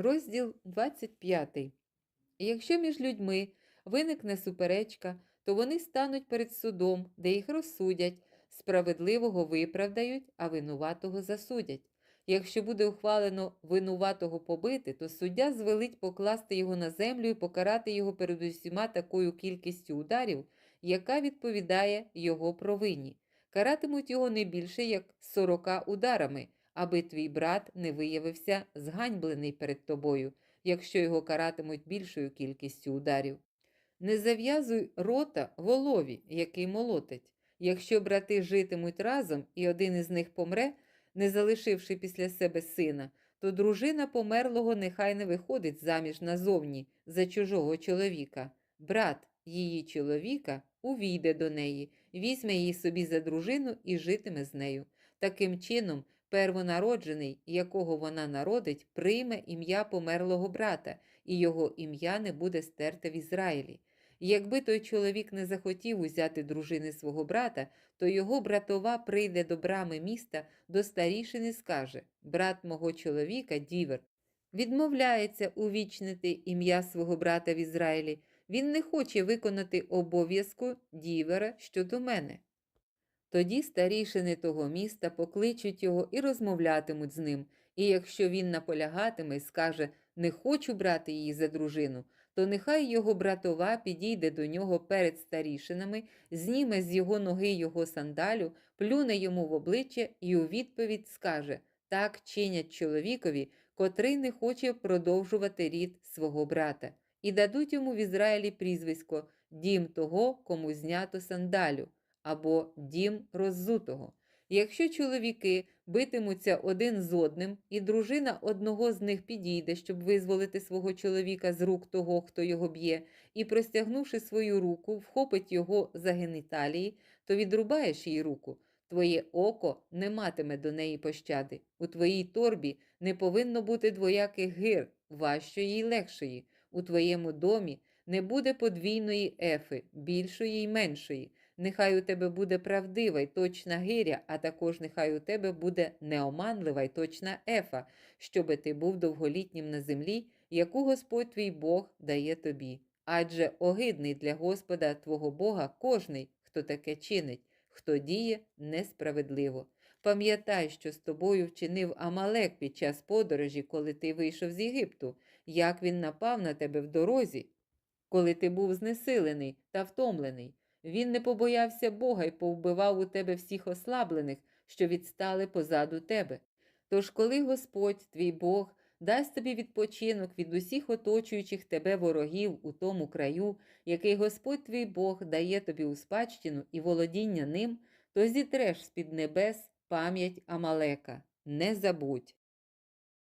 Розділ 25. Якщо між людьми виникне суперечка, то вони стануть перед судом, де їх розсудять, справедливого виправдають, а винуватого засудять. Якщо буде ухвалено винуватого побити, то суддя звелить покласти його на землю і покарати його перед усіма такою кількістю ударів, яка відповідає його провині. Каратимуть його не більше, як сорока ударами, аби твій брат не виявився зганьблений перед тобою, якщо його каратимуть більшою кількістю ударів. Не зав'язуй рота волові, який молотить. Якщо брати житимуть разом, і один із них помре, не залишивши після себе сина, то дружина померлого нехай не виходить заміж назовні за чужого чоловіка. Брат її чоловіка увійде до неї, візьме її собі за дружину і житиме з нею. Таким чином, первонароджений, якого вона народить, прийме ім'я померлого брата, і його ім'я не буде стерте в Ізраїлі. Якби той чоловік не захотів узяти дружини свого брата, то його братова прийде до брами міста до старішини скаже Брат мого чоловіка, дівер, відмовляється увічнити ім'я свого брата в Ізраїлі. Він не хоче виконати обов'язку дівера щодо мене. Тоді старішини того міста покличуть його і розмовлятимуть з ним, і якщо він наполягатиме і скаже не хочу брати її за дружину, то нехай його братова підійде до нього перед старішинами, зніме з його ноги його сандалю, плюне йому в обличчя і у відповідь скаже так чинять чоловікові, котрий не хоче продовжувати рід свого брата, і дадуть йому в Ізраїлі прізвисько дім того, кому знято сандалю, або дім роззутого. Якщо чоловіки битимуться один з одним, і дружина одного з них підійде, щоб визволити свого чоловіка з рук того, хто його б'є, і, простягнувши свою руку, вхопить його за геніталії, то відрубаєш їй руку. Твоє око не матиме до неї пощади. У твоїй торбі не повинно бути двояких гир, важчої й легшої. У твоєму домі не буде подвійної ефи, більшої й меншої. Нехай у тебе буде правдива й точна гиря, а також нехай у тебе буде неоманлива й точна ефа, щоби ти був довголітнім на землі, яку Господь твій Бог дає тобі. Адже огидний для Господа твого Бога кожний, хто таке чинить, хто діє несправедливо. Пам'ятай, що з тобою вчинив Амалек під час подорожі, коли ти вийшов з Єгипту, як він напав на тебе в дорозі, коли ти був знесилений та втомлений. Він не побоявся Бога і повбивав у тебе всіх ослаблених, що відстали позаду тебе. Тож, коли Господь, твій Бог, дасть тобі відпочинок від усіх оточуючих тебе ворогів у тому краю, який Господь твій Бог дає тобі у спадщину і володіння ним, то зітреш з-під небес пам'ять Амалека. Не забудь.